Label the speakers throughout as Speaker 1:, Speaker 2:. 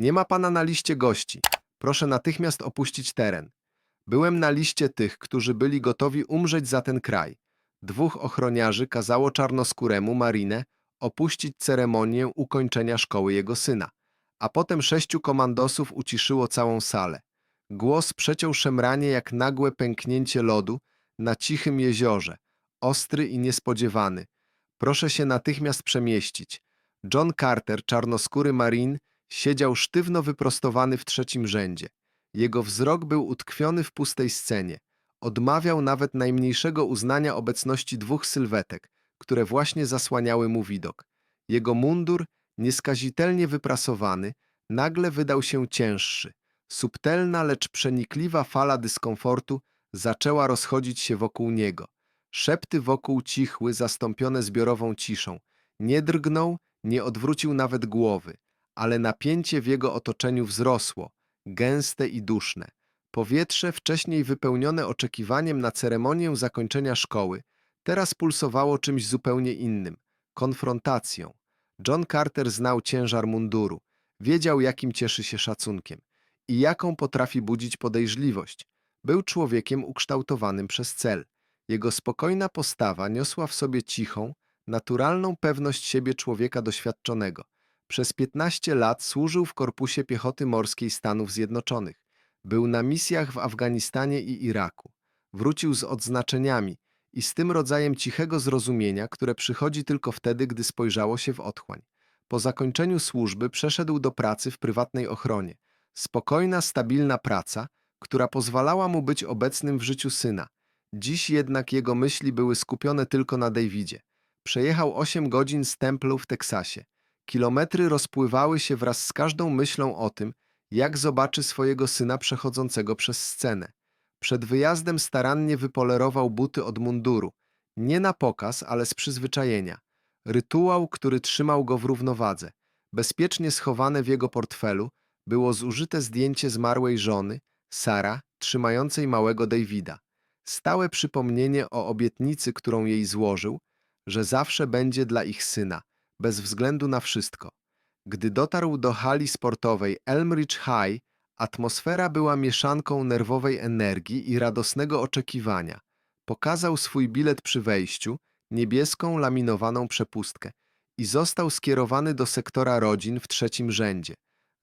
Speaker 1: Nie ma pana na liście gości. Proszę natychmiast opuścić teren. Byłem na liście tych, którzy byli gotowi umrzeć za ten kraj. Dwóch ochroniarzy kazało czarnoskóremu Marinę opuścić ceremonię ukończenia szkoły jego syna, a potem sześciu komandosów uciszyło całą salę. Głos przeciął szemranie jak nagłe pęknięcie lodu na cichym jeziorze, ostry i niespodziewany. Proszę się natychmiast przemieścić. John Carter, czarnoskóry marin, siedział sztywno wyprostowany w trzecim rzędzie. Jego wzrok był utkwiony w pustej scenie. Odmawiał nawet najmniejszego uznania obecności dwóch sylwetek, które właśnie zasłaniały mu widok. Jego mundur, nieskazitelnie wyprasowany, nagle wydał się cięższy. Subtelna, lecz przenikliwa fala dyskomfortu zaczęła rozchodzić się wokół niego. Szepty wokół cichły, zastąpione zbiorową ciszą. Nie drgnął, nie odwrócił nawet głowy, ale napięcie w jego otoczeniu wzrosło, gęste i duszne. Powietrze, wcześniej wypełnione oczekiwaniem na ceremonię zakończenia szkoły, teraz pulsowało czymś zupełnie innym konfrontacją. John Carter znał ciężar munduru, wiedział, jakim cieszy się szacunkiem i jaką potrafi budzić podejrzliwość. Był człowiekiem ukształtowanym przez cel. Jego spokojna postawa niosła w sobie cichą, naturalną pewność siebie człowieka doświadczonego. Przez 15 lat służył w Korpusie Piechoty Morskiej Stanów Zjednoczonych. Był na misjach w Afganistanie i Iraku. Wrócił z odznaczeniami i z tym rodzajem cichego zrozumienia, które przychodzi tylko wtedy, gdy spojrzało się w otchłań. Po zakończeniu służby przeszedł do pracy w prywatnej ochronie. Spokojna, stabilna praca, która pozwalała mu być obecnym w życiu syna. Dziś jednak jego myśli były skupione tylko na Davidzie. Przejechał 8 godzin z Templu w Teksasie. Kilometry rozpływały się wraz z każdą myślą o tym, jak zobaczy swojego syna przechodzącego przez scenę. Przed wyjazdem starannie wypolerował buty od munduru. Nie na pokaz, ale z przyzwyczajenia. Rytuał, który trzymał go w równowadze. Bezpiecznie schowane w jego portfelu było zużyte zdjęcie zmarłej żony, Sara, trzymającej małego Davida. Stałe przypomnienie o obietnicy, którą jej złożył, że zawsze będzie dla ich syna, bez względu na wszystko. Gdy dotarł do hali sportowej Elmridge High, atmosfera była mieszanką nerwowej energii i radosnego oczekiwania. Pokazał swój bilet przy wejściu, niebieską laminowaną przepustkę i został skierowany do sektora rodzin w trzecim rzędzie.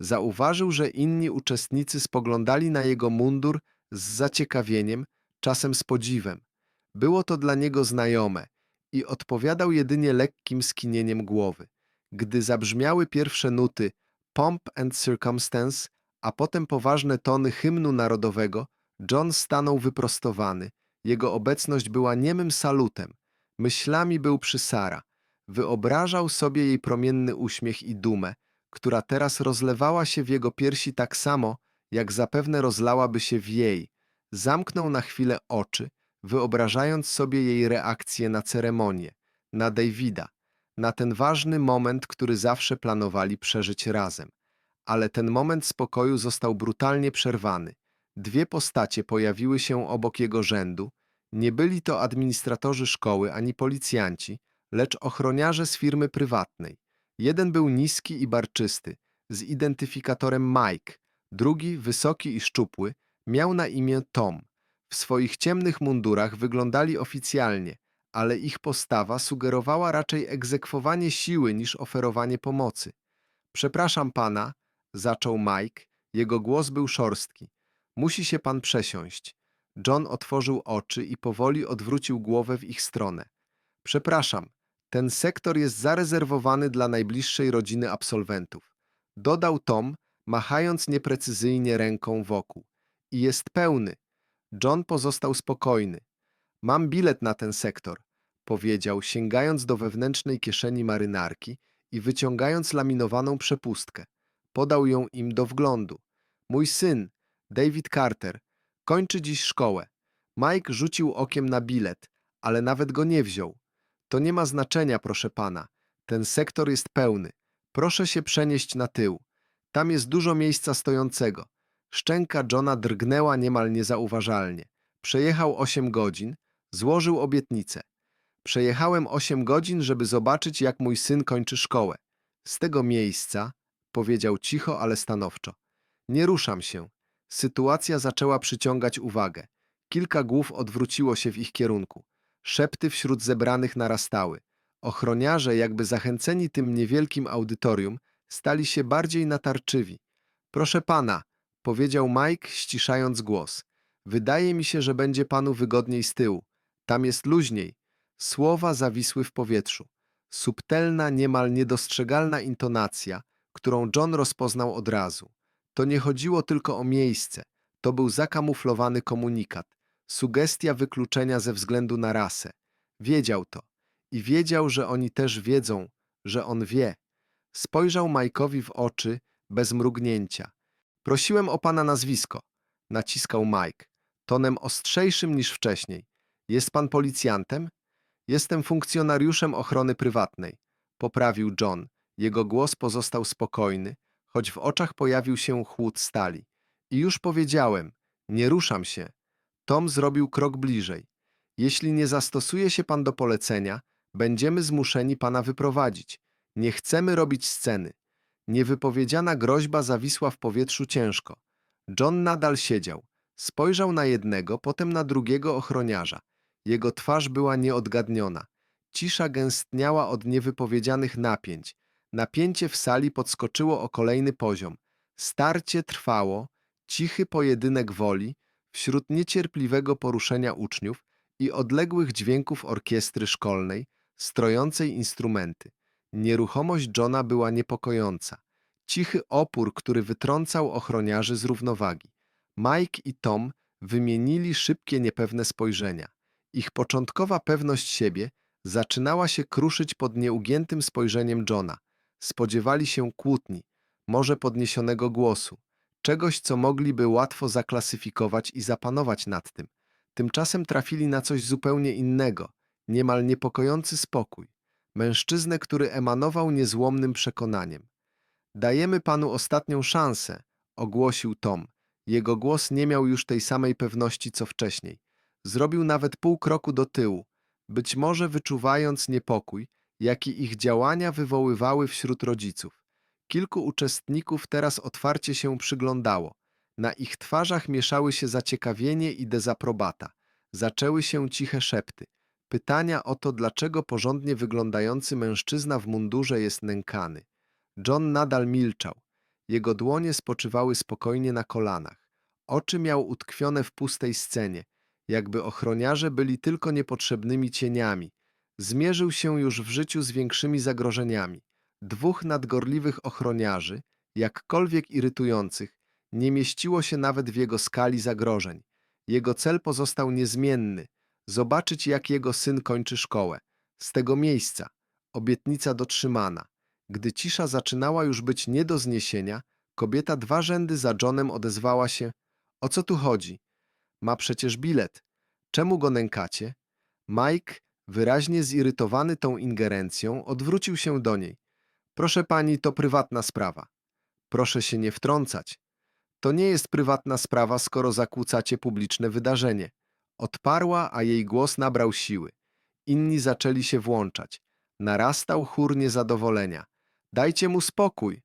Speaker 1: Zauważył, że inni uczestnicy spoglądali na jego mundur z zaciekawieniem, czasem z podziwem. Było to dla niego znajome i odpowiadał jedynie lekkim skinieniem głowy. Gdy zabrzmiały pierwsze nuty Pomp and Circumstance, a potem poważne tony hymnu narodowego, John stanął wyprostowany. Jego obecność była niemym salutem. Myślami był przy Sara. Wyobrażał sobie jej promienny uśmiech i dumę, która teraz rozlewała się w jego piersi tak samo, jak zapewne rozlałaby się w jej. Zamknął na chwilę oczy, wyobrażając sobie jej reakcję na ceremonię, na Davida, na ten ważny moment, który zawsze planowali przeżyć razem. Ale ten moment spokoju został brutalnie przerwany. Dwie postacie pojawiły się obok jego rzędu. Nie byli to administratorzy szkoły ani policjanci, lecz ochroniarze z firmy prywatnej. Jeden był niski i barczysty, z identyfikatorem Mike, drugi, wysoki i szczupły, miał na imię Tom. W swoich ciemnych mundurach wyglądali oficjalnie, ale ich postawa sugerowała raczej egzekwowanie siły niż oferowanie pomocy. Przepraszam pana, zaczął Mike, jego głos był szorstki. Musi się pan przesiąść. John otworzył oczy i powoli odwrócił głowę w ich stronę. Przepraszam, ten sektor jest zarezerwowany dla najbliższej rodziny absolwentów. Dodał Tom, machając nieprecyzyjnie ręką wokół. I jest pełny. John pozostał spokojny. Mam bilet na ten sektor, powiedział, sięgając do wewnętrznej kieszeni marynarki i wyciągając laminowaną przepustkę. Podał ją im do wglądu. Mój syn, David Carter, kończy dziś szkołę. Mike rzucił okiem na bilet, ale nawet go nie wziął. To nie ma znaczenia, proszę pana. Ten sektor jest pełny. Proszę się przenieść na tył. Tam jest dużo miejsca stojącego. Szczęka Johna drgnęła niemal niezauważalnie. Przejechał 8 godzin, złożył obietnicę. Przejechałem 8 godzin, żeby zobaczyć, jak mój syn kończy szkołę. Z tego miejsca powiedział cicho, ale stanowczo. Nie ruszam się. Sytuacja zaczęła przyciągać uwagę. Kilka głów odwróciło się w ich kierunku. Szepty wśród zebranych narastały. Ochroniarze, jakby zachęceni tym niewielkim audytorium, stali się bardziej natarczywi. Proszę pana, powiedział Mike, ściszając głos. Wydaje mi się, że będzie panu wygodniej z tyłu. Tam jest luźniej. Słowa zawisły w powietrzu. Subtelna, niemal niedostrzegalna intonacja, którą John rozpoznał od razu. To nie chodziło tylko o miejsce. To był zakamuflowany komunikat. Sugestia wykluczenia ze względu na rasę. Wiedział to. I wiedział, że oni też wiedzą, że on wie. Spojrzał Majkowi w oczy bez mrugnięcia. Prosiłem o pana nazwisko, naciskał Mike, tonem ostrzejszym niż wcześniej. Jest pan policjantem? Jestem funkcjonariuszem ochrony prywatnej, poprawił John. Jego głos pozostał spokojny, choć w oczach pojawił się chłód stali. I już powiedziałem, nie ruszam się. Tom zrobił krok bliżej. Jeśli nie zastosuje się pan do polecenia, będziemy zmuszeni pana wyprowadzić. Nie chcemy robić sceny. Niewypowiedziana groźba zawisła w powietrzu ciężko. John nadal siedział. Spojrzał na jednego, potem na drugiego ochroniarza. Jego twarz była nieodgadniona. Cisza gęstniała od niewypowiedzianych napięć. Napięcie w sali podskoczyło o kolejny poziom. Starcie trwało, cichy pojedynek woli, wśród niecierpliwego poruszenia uczniów i odległych dźwięków orkiestry szkolnej, strojącej instrumenty. Nieruchomość Johna była niepokojąca. Cichy opór, który wytrącał ochroniarzy z równowagi. Mike i Tom wymienili szybkie, niepewne spojrzenia. Ich początkowa pewność siebie zaczynała się kruszyć pod nieugiętym spojrzeniem Johna. Spodziewali się kłótni, może podniesionego głosu, czegoś, co mogliby łatwo zaklasyfikować i zapanować nad tym. Tymczasem trafili na coś zupełnie innego, niemal niepokojący spokój. Mężczyznę, który emanował niezłomnym przekonaniem. Dajemy panu ostatnią szansę, ogłosił Tom. Jego głos nie miał już tej samej pewności co wcześniej. Zrobił nawet pół kroku do tyłu, być może wyczuwając niepokój, jaki ich działania wywoływały wśród rodziców. Kilku uczestników teraz otwarcie się przyglądało. Na ich twarzach mieszały się zaciekawienie i dezaprobata. Zaczęły się ciche szepty. Pytania o to, dlaczego porządnie wyglądający mężczyzna w mundurze jest nękany. John nadal milczał. Jego dłonie spoczywały spokojnie na kolanach. Oczy miał utkwione w pustej scenie, jakby ochroniarze byli tylko niepotrzebnymi cieniami. Zmierzył się już w życiu z większymi zagrożeniami. Dwóch nadgorliwych ochroniarzy, jakkolwiek irytujących, nie mieściło się nawet w jego skali zagrożeń. Jego cel pozostał niezmienny zobaczyć, jak jego syn kończy szkołę. Z tego miejsca obietnica dotrzymana. Gdy cisza zaczynała już być nie do zniesienia, kobieta dwa rzędy za Johnem odezwała się: O co tu chodzi? Ma przecież bilet. Czemu go nękacie? Mike, wyraźnie zirytowany tą ingerencją, odwrócił się do niej. Proszę pani, to prywatna sprawa. Proszę się nie wtrącać. To nie jest prywatna sprawa, skoro zakłócacie publiczne wydarzenie. Odparła, a jej głos nabrał siły. Inni zaczęli się włączać. Narastał chór niezadowolenia. Dajcie mu spokój.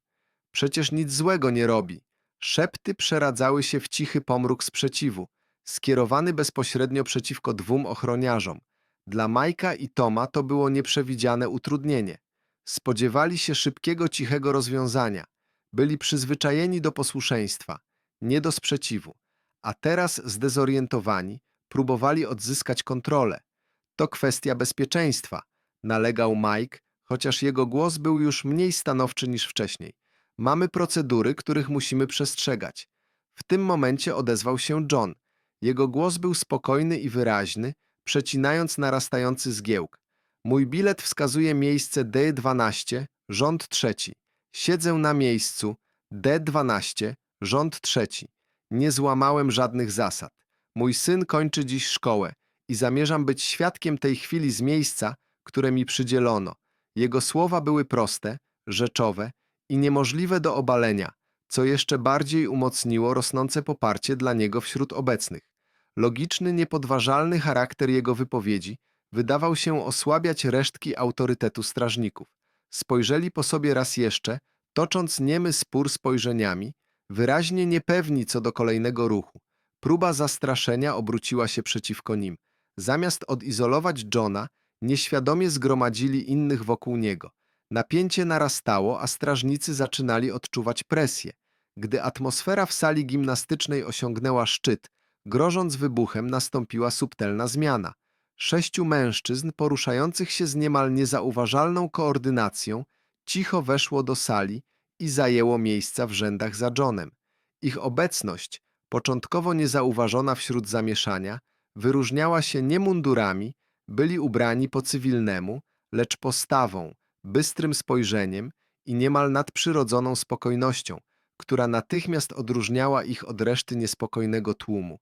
Speaker 1: Przecież nic złego nie robi. Szepty przeradzały się w cichy pomruk sprzeciwu, skierowany bezpośrednio przeciwko dwóm ochroniarzom. Dla Majka i Toma to było nieprzewidziane utrudnienie. Spodziewali się szybkiego, cichego rozwiązania. Byli przyzwyczajeni do posłuszeństwa, nie do sprzeciwu. A teraz, zdezorientowani, próbowali odzyskać kontrolę. To kwestia bezpieczeństwa, nalegał Mike, chociaż jego głos był już mniej stanowczy niż wcześniej. Mamy procedury, których musimy przestrzegać. W tym momencie odezwał się John. Jego głos był spokojny i wyraźny, przecinając narastający zgiełk. Mój bilet wskazuje miejsce D12, rząd trzeci. Siedzę na miejscu D12, rząd trzeci. Nie złamałem żadnych zasad. Mój syn kończy dziś szkołę i zamierzam być świadkiem tej chwili z miejsca, które mi przydzielono. Jego słowa były proste, rzeczowe i niemożliwe do obalenia, co jeszcze bardziej umocniło rosnące poparcie dla niego wśród obecnych. Logiczny, niepodważalny charakter jego wypowiedzi wydawał się osłabiać resztki autorytetu strażników. Spojrzeli po sobie raz jeszcze, tocząc niemy spór spojrzeniami, wyraźnie niepewni co do kolejnego ruchu. Próba zastraszenia obróciła się przeciwko nim. Zamiast odizolować Johna, nieświadomie zgromadzili innych wokół niego. Napięcie narastało, a strażnicy zaczynali odczuwać presję. Gdy atmosfera w sali gimnastycznej osiągnęła szczyt, grożąc wybuchem, nastąpiła subtelna zmiana. Sześciu mężczyzn, poruszających się z niemal niezauważalną koordynacją, cicho weszło do sali i zajęło miejsca w rzędach za Johnem. Ich obecność, początkowo niezauważona wśród zamieszania, wyróżniała się nie mundurami, byli ubrani po cywilnemu, lecz postawą, bystrym spojrzeniem i niemal nadprzyrodzoną spokojnością, która natychmiast odróżniała ich od reszty niespokojnego tłumu.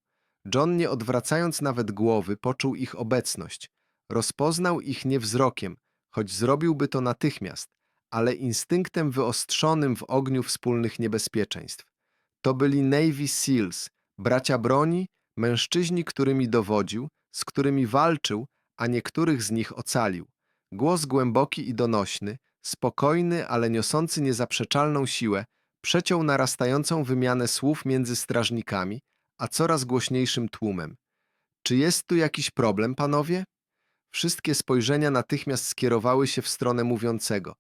Speaker 1: John, nie odwracając nawet głowy, poczuł ich obecność. Rozpoznał ich nie wzrokiem, choć zrobiłby to natychmiast, ale instynktem wyostrzonym w ogniu wspólnych niebezpieczeństw. To byli Navy SEALs, bracia broni, mężczyźni, którymi dowodził, z którymi walczył, a niektórych z nich ocalił. Głos głęboki i donośny, spokojny, ale niosący niezaprzeczalną siłę, przeciął narastającą wymianę słów między strażnikami, a coraz głośniejszym tłumem. Czy jest tu jakiś problem, panowie? Wszystkie spojrzenia natychmiast skierowały się w stronę mówiącego.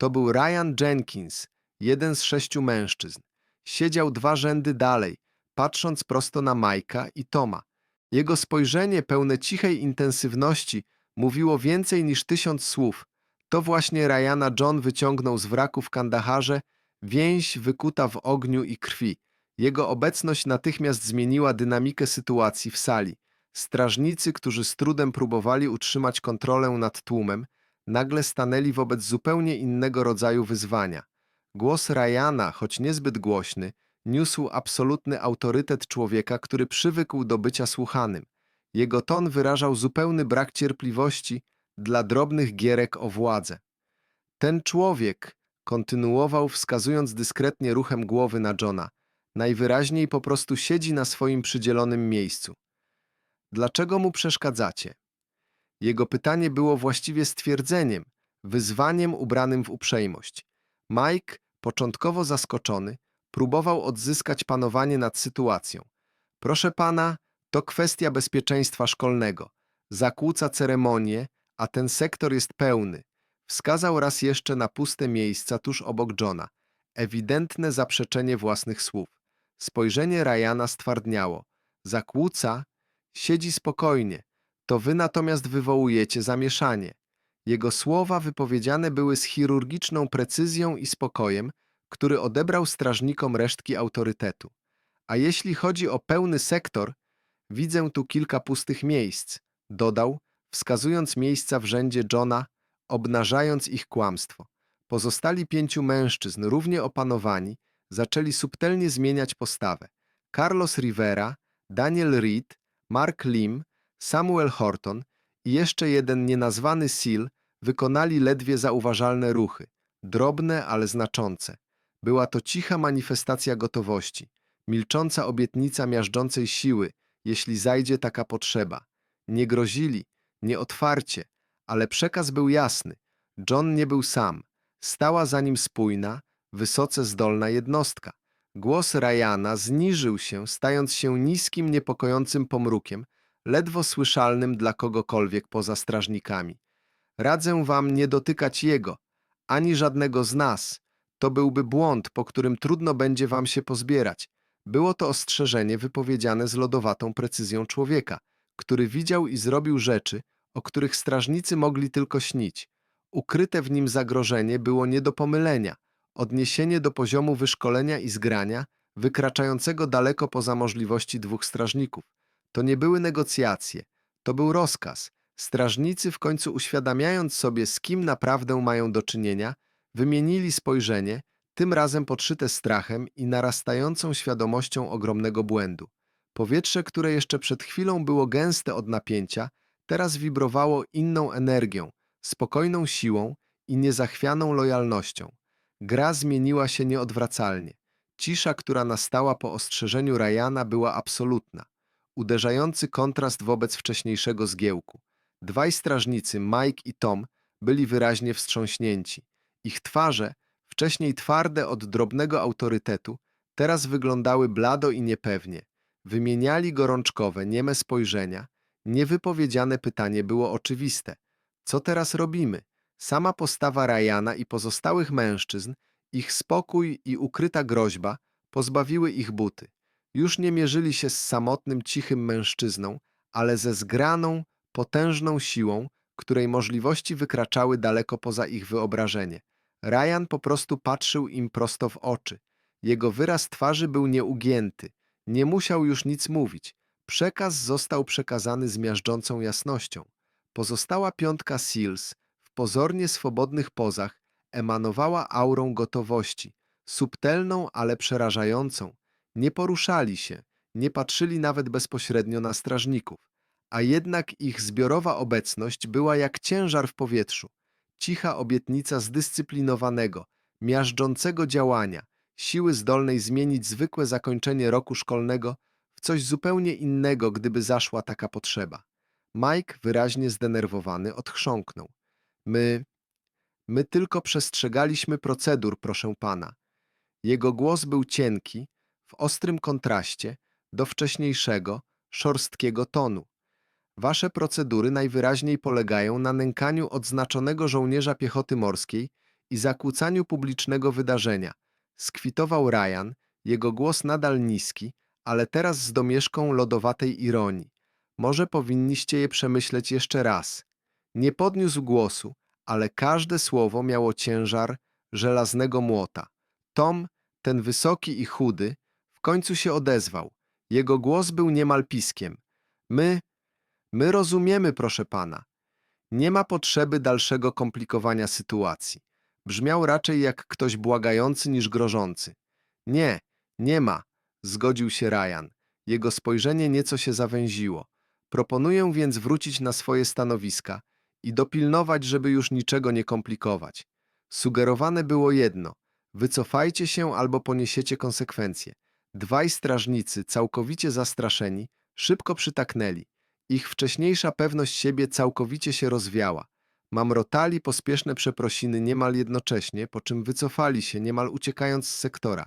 Speaker 1: To był Ryan Jenkins, jeden z sześciu mężczyzn. Siedział dwa rzędy dalej, patrząc prosto na Majka i Toma. Jego spojrzenie, pełne cichej intensywności, mówiło więcej niż tysiąc słów. To właśnie Ryana John wyciągnął z wraku w Kandaharze, więź wykuta w ogniu i krwi. Jego obecność natychmiast zmieniła dynamikę sytuacji w sali. Strażnicy, którzy z trudem próbowali utrzymać kontrolę nad tłumem, nagle stanęli wobec zupełnie innego rodzaju wyzwania. Głos Ryana, choć niezbyt głośny, niósł absolutny autorytet człowieka, który przywykł do bycia słuchanym. Jego ton wyrażał zupełny brak cierpliwości dla drobnych gierek o władzę. Ten człowiek, kontynuował wskazując dyskretnie ruchem głowy na Johna, najwyraźniej po prostu siedzi na swoim przydzielonym miejscu. Dlaczego mu przeszkadzacie? Jego pytanie było właściwie stwierdzeniem, wyzwaniem ubranym w uprzejmość. Mike, początkowo zaskoczony, próbował odzyskać panowanie nad sytuacją. Proszę pana, to kwestia bezpieczeństwa szkolnego. Zakłóca ceremonię, a ten sektor jest pełny. Wskazał raz jeszcze na puste miejsca tuż obok Johna. Ewidentne zaprzeczenie własnych słów. Spojrzenie Ryana stwardniało. Zakłóca? Siedzi spokojnie. To wy natomiast wywołujecie zamieszanie. Jego słowa wypowiedziane były z chirurgiczną precyzją i spokojem, który odebrał strażnikom resztki autorytetu. A jeśli chodzi o pełny sektor, widzę tu kilka pustych miejsc, dodał, wskazując miejsca w rzędzie Johna, obnażając ich kłamstwo. Pozostali pięciu mężczyzn, równie opanowani, zaczęli subtelnie zmieniać postawę. Carlos Rivera, Daniel Reed, Mark Lim, Samuel Horton i jeszcze jeden nienazwany Seal wykonali ledwie zauważalne ruchy, drobne, ale znaczące. Była to cicha manifestacja gotowości, milcząca obietnica miażdżącej siły, jeśli zajdzie taka potrzeba. Nie grozili, nie otwarcie, ale przekaz był jasny. John nie był sam. Stała za nim spójna, wysoce zdolna jednostka. Głos Ryana zniżył się, stając się niskim, niepokojącym pomrukiem, ledwo słyszalnym dla kogokolwiek poza strażnikami. Radzę wam nie dotykać jego, ani żadnego z nas. To byłby błąd, po którym trudno będzie wam się pozbierać. Było to ostrzeżenie wypowiedziane z lodowatą precyzją człowieka, który widział i zrobił rzeczy, o których strażnicy mogli tylko śnić. Ukryte w nim zagrożenie było nie do pomylenia, odniesienie do poziomu wyszkolenia i zgrania, wykraczającego daleko poza możliwości dwóch strażników. To nie były negocjacje, to był rozkaz. Strażnicy w końcu uświadamiając sobie, z kim naprawdę mają do czynienia, wymienili spojrzenie, tym razem podszyte strachem i narastającą świadomością ogromnego błędu. Powietrze, które jeszcze przed chwilą było gęste od napięcia, teraz wibrowało inną energią, spokojną siłą i niezachwianą lojalnością. Gra zmieniła się nieodwracalnie. Cisza, która nastała po ostrzeżeniu Ryana, była absolutna. Uderzający kontrast wobec wcześniejszego zgiełku. Dwaj strażnicy, Mike i Tom, byli wyraźnie wstrząśnięci. Ich twarze, wcześniej twarde od drobnego autorytetu, teraz wyglądały blado i niepewnie. Wymieniali gorączkowe, nieme spojrzenia. Niewypowiedziane pytanie było oczywiste. Co teraz robimy? Sama postawa Ryana i pozostałych mężczyzn, ich spokój i ukryta groźba pozbawiły ich buty. Już nie mierzyli się z samotnym, cichym mężczyzną, ale ze zgraną, potężną siłą, której możliwości wykraczały daleko poza ich wyobrażenie. Ryan po prostu patrzył im prosto w oczy. Jego wyraz twarzy był nieugięty. Nie musiał już nic mówić. Przekaz został przekazany z miażdżącą jasnością. Pozostała piątka Seals w pozornie swobodnych pozach emanowała aurą gotowości, subtelną, ale przerażającą. Nie poruszali się, nie patrzyli nawet bezpośrednio na strażników, a jednak ich zbiorowa obecność była jak ciężar w powietrzu, cicha obietnica zdyscyplinowanego, miażdżącego działania, siły zdolnej zmienić zwykłe zakończenie roku szkolnego w coś zupełnie innego, gdyby zaszła taka potrzeba. Mike, wyraźnie zdenerwowany, odchrząknął. My, my tylko przestrzegaliśmy procedur, proszę pana. Jego głos był cienki, w ostrym kontraście do wcześniejszego, szorstkiego tonu. Wasze procedury najwyraźniej polegają na nękaniu odznaczonego żołnierza piechoty morskiej i zakłócaniu publicznego wydarzenia. Skwitował Ryan, jego głos nadal niski, ale teraz z domieszką lodowatej ironii. Może powinniście je przemyśleć jeszcze raz. Nie podniósł głosu, ale każde słowo miało ciężar żelaznego młota. Tom, ten wysoki i chudy, w końcu się odezwał. Jego głos był niemal piskiem. My, my rozumiemy, proszę pana. Nie ma potrzeby dalszego komplikowania sytuacji. Brzmiał raczej jak ktoś błagający niż grożący. Nie, nie ma, zgodził się Ryan. Jego spojrzenie nieco się zawęziło. Proponuję więc wrócić na swoje stanowiska i dopilnować, żeby już niczego nie komplikować. Sugerowane było jedno – wycofajcie się albo poniesiecie konsekwencje. Dwaj strażnicy, całkowicie zastraszeni, szybko przytaknęli. Ich wcześniejsza pewność siebie całkowicie się rozwiała. Mamrotali pospieszne przeprosiny niemal jednocześnie, po czym wycofali się, niemal uciekając z sektora.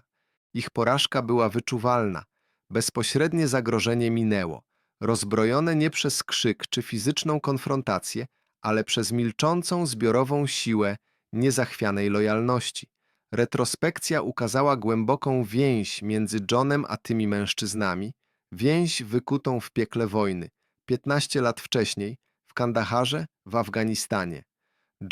Speaker 1: Ich porażka była wyczuwalna. Bezpośrednie zagrożenie minęło. Rozbrojone nie przez krzyk czy fizyczną konfrontację, ale przez milczącą zbiorową siłę niezachwianej lojalności. Retrospekcja ukazała głęboką więź między Johnem a tymi mężczyznami, więź wykutą w piekle wojny, 15 lat wcześniej, w Kandaharze, w Afganistanie.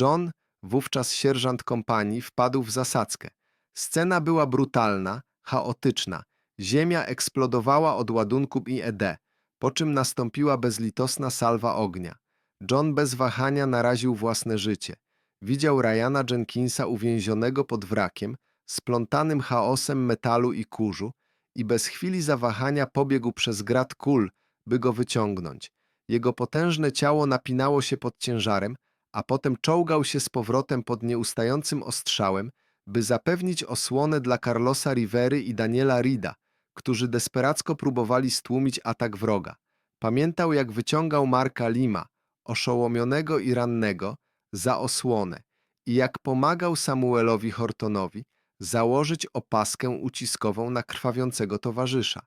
Speaker 1: John, wówczas sierżant kompanii, wpadł w zasadzkę. Scena była brutalna, chaotyczna. Ziemia eksplodowała od ładunków IED, po czym nastąpiła bezlitosna salwa ognia. John bez wahania naraził własne życie. Widział Ryana Jenkinsa uwięzionego pod wrakiem, splątanym chaosem metalu i kurzu i bez chwili zawahania pobiegł przez grat kul, by go wyciągnąć. Jego potężne ciało napinało się pod ciężarem, a potem czołgał się z powrotem pod nieustającym ostrzałem, by zapewnić osłonę dla Carlosa Rivery i Daniela Rida, którzy desperacko próbowali stłumić atak wroga. Pamiętał, jak wyciągał Marka Lima, oszołomionego i rannego, za osłonę i jak pomagał Samuelowi Hortonowi założyć opaskę uciskową na krwawiącego towarzysza.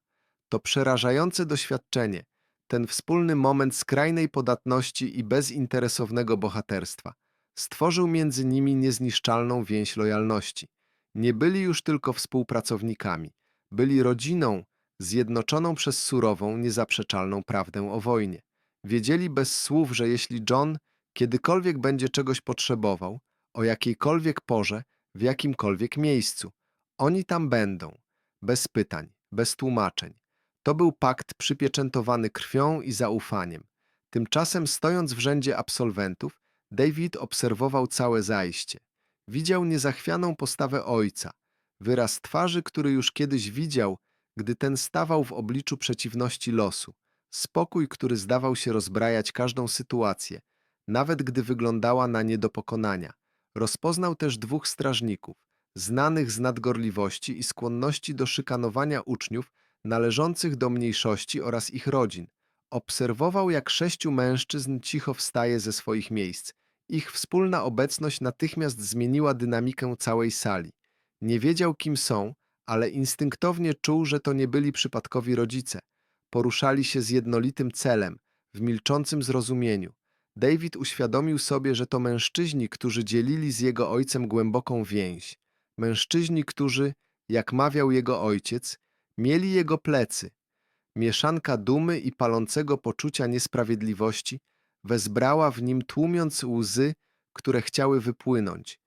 Speaker 1: To przerażające doświadczenie, ten wspólny moment skrajnej podatności i bezinteresownego bohaterstwa, stworzył między nimi niezniszczalną więź lojalności. Nie byli już tylko współpracownikami, byli rodziną zjednoczoną przez surową, niezaprzeczalną prawdę o wojnie. Wiedzieli bez słów, że jeśli John kiedykolwiek będzie czegoś potrzebował, o jakiejkolwiek porze, w jakimkolwiek miejscu, oni tam będą, bez pytań, bez tłumaczeń. To był pakt przypieczętowany krwią i zaufaniem. Tymczasem, stojąc w rzędzie absolwentów, David obserwował całe zajście. Widział niezachwianą postawę ojca, wyraz twarzy, który już kiedyś widział, gdy ten stawał w obliczu przeciwności losu, spokój, który zdawał się rozbrajać każdą sytuację, nawet gdy wyglądała na nie do pokonania. Rozpoznał też dwóch strażników, znanych z nadgorliwości i skłonności do szykanowania uczniów należących do mniejszości oraz ich rodzin. Obserwował, jak sześciu mężczyzn cicho wstaje ze swoich miejsc. Ich wspólna obecność natychmiast zmieniła dynamikę całej sali. Nie wiedział, kim są, ale instynktownie czuł, że to nie byli przypadkowi rodzice. Poruszali się z jednolitym celem, w milczącym zrozumieniu. David uświadomił sobie, że to mężczyźni, którzy dzielili z jego ojcem głęboką więź. Mężczyźni, którzy, jak mawiał jego ojciec, mieli jego plecy. Mieszanka dumy i palącego poczucia niesprawiedliwości wezbrała w nim, tłumiąc łzy, które chciały wypłynąć.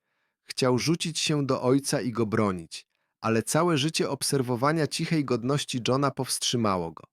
Speaker 1: Chciał rzucić się do ojca i go bronić, ale całe życie obserwowania cichej godności Johna powstrzymało go.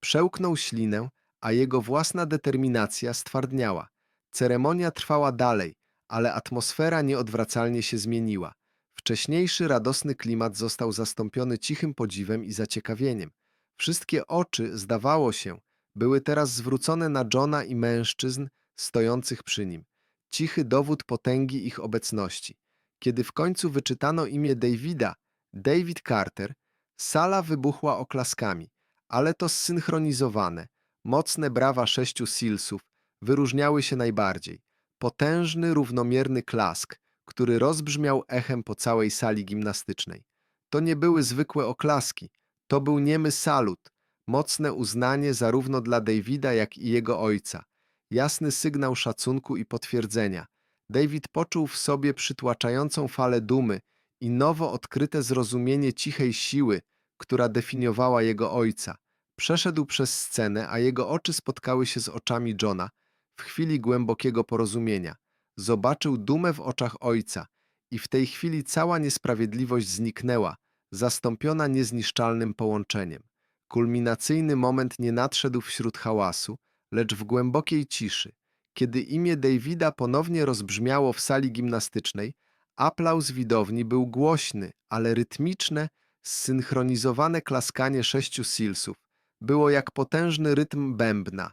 Speaker 1: Przełknął ślinę, a jego własna determinacja stwardniała. Ceremonia trwała dalej, ale atmosfera nieodwracalnie się zmieniła. Wcześniejszy radosny klimat został zastąpiony cichym podziwem i zaciekawieniem. Wszystkie oczy, zdawało się, były teraz zwrócone na Johna i mężczyzn stojących przy nim. Cichy dowód potęgi ich obecności. Kiedy w końcu wyczytano imię Davida, David Carter, sala wybuchła oklaskami, ale to zsynchronizowane. Mocne brawa sześciu Silsów wyróżniały się najbardziej. Potężny, równomierny klask, który rozbrzmiał echem po całej sali gimnastycznej. To nie były zwykłe oklaski, to był niemy salut, mocne uznanie zarówno dla Davida, jak i jego ojca. Jasny sygnał szacunku i potwierdzenia. David poczuł w sobie przytłaczającą falę dumy i nowo odkryte zrozumienie cichej siły, która definiowała jego ojca. Przeszedł przez scenę, a jego oczy spotkały się z oczami Johna w chwili głębokiego porozumienia. Zobaczył dumę w oczach ojca i w tej chwili cała niesprawiedliwość zniknęła, zastąpiona niezniszczalnym połączeniem. Kulminacyjny moment nie nadszedł wśród hałasu, lecz w głębokiej ciszy. Kiedy imię Davida ponownie rozbrzmiało w sali gimnastycznej, aplauz widowni był głośny, ale rytmiczne, zsynchronizowane klaskanie sześciu silsów było jak potężny rytm bębna.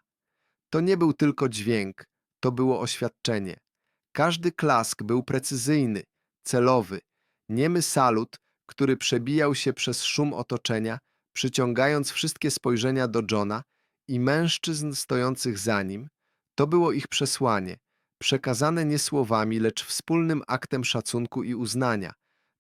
Speaker 1: To nie był tylko dźwięk, to było oświadczenie. Każdy klask był precyzyjny, celowy, niemy salut, który przebijał się przez szum otoczenia, przyciągając wszystkie spojrzenia do Johna i mężczyzn stojących za nim. To było ich przesłanie, przekazane nie słowami, lecz wspólnym aktem szacunku i uznania.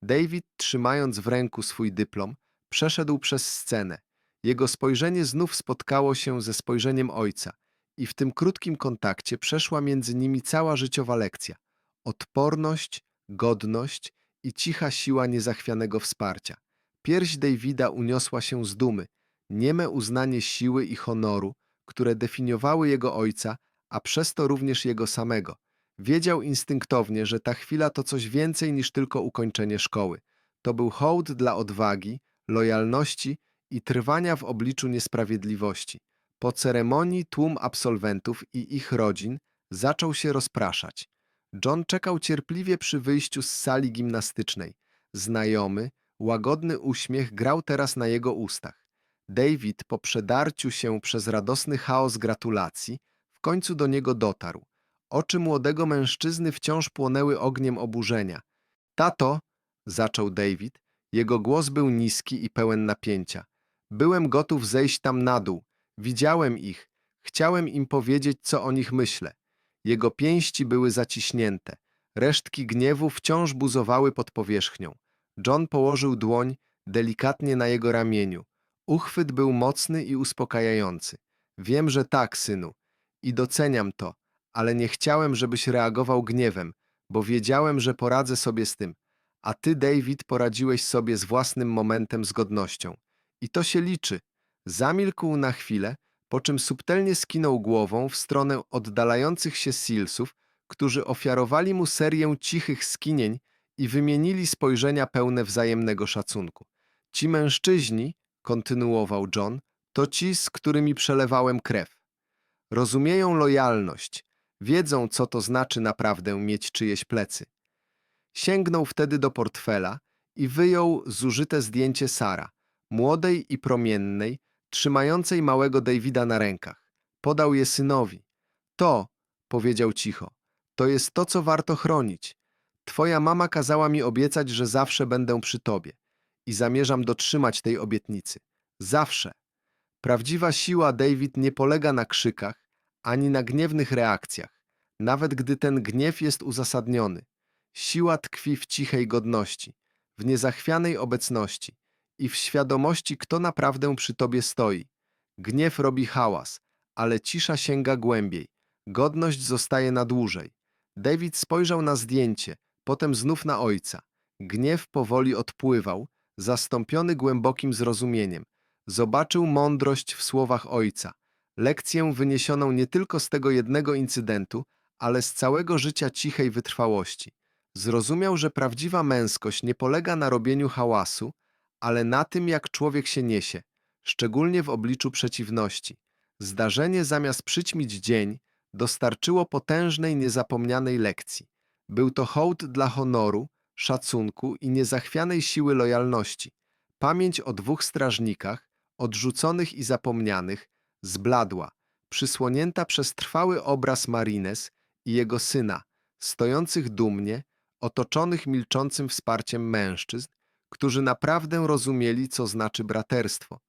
Speaker 1: David, trzymając w ręku swój dyplom, przeszedł przez scenę. Jego spojrzenie znów spotkało się ze spojrzeniem ojca i w tym krótkim kontakcie przeszła między nimi cała życiowa lekcja. Odporność, godność i cicha siła niezachwianego wsparcia. Pierś Davida uniosła się z dumy, nieme uznanie siły i honoru, które definiowały jego ojca, a przez to również jego samego. Wiedział instynktownie, że ta chwila to coś więcej niż tylko ukończenie szkoły. To był hołd dla odwagi, lojalności i trwania w obliczu niesprawiedliwości. Po ceremonii tłum absolwentów i ich rodzin zaczął się rozpraszać. John czekał cierpliwie przy wyjściu z sali gimnastycznej. Znajomy, łagodny uśmiech grał teraz na jego ustach. David, po przedarciu się przez radosny chaos gratulacji, w końcu do niego dotarł. Oczy młodego mężczyzny wciąż płonęły ogniem oburzenia. Tato, zaczął David, jego głos był niski i pełen napięcia. Byłem gotów zejść tam na dół. Widziałem ich. Chciałem im powiedzieć, co o nich myślę. Jego pięści były zaciśnięte. Resztki gniewu wciąż buzowały pod powierzchnią. John położył dłoń delikatnie na jego ramieniu. Uchwyt był mocny i uspokajający. Wiem, że tak, synu. I doceniam to, ale nie chciałem, żebyś reagował gniewem, bo wiedziałem, że poradzę sobie z tym. A ty, David, poradziłeś sobie z własnym momentem z godnością. I to się liczy. Zamilkł na chwilę, po czym subtelnie skinął głową w stronę oddalających się Silsów, którzy ofiarowali mu serię cichych skinień i wymienili spojrzenia pełne wzajemnego szacunku. Ci mężczyźni, kontynuował John, to ci, z którymi przelewałem krew. Rozumieją lojalność, wiedzą, co to znaczy naprawdę mieć czyjeś plecy. Sięgnął wtedy do portfela i wyjął zużyte zdjęcie Sara, młodej i promiennej, trzymającej małego Davida na rękach. Podał je synowi. To, powiedział cicho, to jest to, co warto chronić. Twoja mama kazała mi obiecać, że zawsze będę przy tobie i zamierzam dotrzymać tej obietnicy. Zawsze. Prawdziwa siła David nie polega na krzykach ani na gniewnych reakcjach, nawet gdy ten gniew jest uzasadniony. Siła tkwi w cichej godności, w niezachwianej obecności i w świadomości, kto naprawdę przy tobie stoi. Gniew robi hałas, ale cisza sięga głębiej. Godność zostaje na dłużej. David spojrzał na zdjęcie, potem znów na ojca. Gniew powoli odpływał, zastąpiony głębokim zrozumieniem. Zobaczył mądrość w słowach ojca, lekcję wyniesioną nie tylko z tego jednego incydentu, ale z całego życia cichej wytrwałości. Zrozumiał, że prawdziwa męskość nie polega na robieniu hałasu, ale na tym, jak człowiek się niesie, szczególnie w obliczu przeciwności. Zdarzenie zamiast przyćmić dzień, dostarczyło potężnej, niezapomnianej lekcji. Był to hołd dla honoru, szacunku i niezachwianej siły lojalności. Pamięć o dwóch strażnikach, odrzuconych i zapomnianych, zbladła, przysłonięta przez trwały obraz Marines i jego syna, stojących dumnie, otoczonych milczącym wsparciem mężczyzn, którzy naprawdę rozumieli, co znaczy braterstwo.